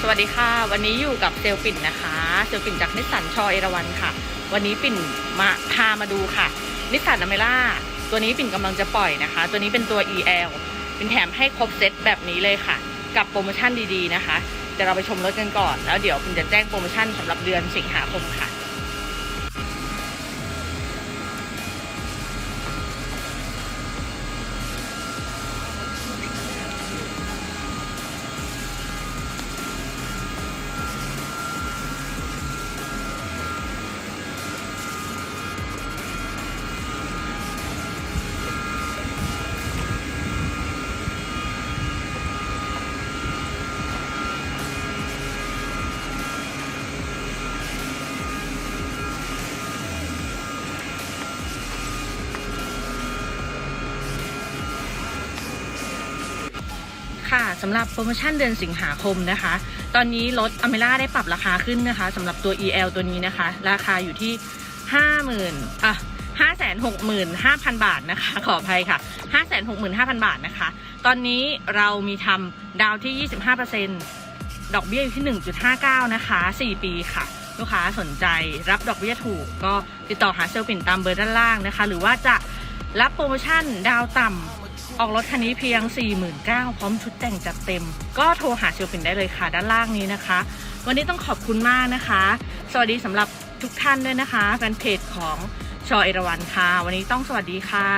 สวัสดีค่ะ วันนี้อยู่กับเซลปิ่นนะคะเซลปิ่นจากนิสสันชอเอราวันค่ะ วันนี้ปิ่นมาพามาดูค่ะนิสสันอเมร่าตัวนี้ปิ่นกำลังจะปล่อยนะคะ ตัวนี้เป็นตัว EL ปิ่นแถมให้ครบเซตแบบนี้เลยค่ะ กับโปรโมชั่นดีๆนะคะเดี๋ยวเราไปชมรถกันก่อน แล้วเดี๋ยวปิ่นจะแจ้งโปรโมชั่นสำหรับเดือนสิงหาคมค่ะ ค่ะสำหรับโปรโมชั่นเดือนสิงหาคมนะคะ ตอนนี้รถอเมร่าได้ปรับราคาขึ้นนะคะสำหรับตัว EL ตัวนี้นะคะ ราคาอยู่ที่ 50,000อะ565,000 บาทนะคะ ขออภัยค่ะ 565,000 บาทนะคะ ตอนนี้เรามีทำดาวที่ 25%ดอกเบี้ยอยู่ที่ 1.59 นะคะ 4 ปีค่ะ ลูกค้าสนใจรับดอกเบี้ยถูก ก็ติดต่อหาเซลล์ปิ่นตามเบอร์ด้านล่างนะคะ หรือว่าจะรับโปรโมชั่นดาวต่ำ ออกรถคันนี้เพียง 49,000พร้อมชุดแต่งจัดเต็ม ก็โทรหาเซลปินได้เลยค่ะ ด้านล่างนี้นะคะ วันนี้ต้องขอบคุณมากนะคะ สวัสดีสำหรับทุกท่านด้วยนะคะแฟนเพจของชอเอราวันค่ะ วันนี้ต้องสวัสดีค่ะ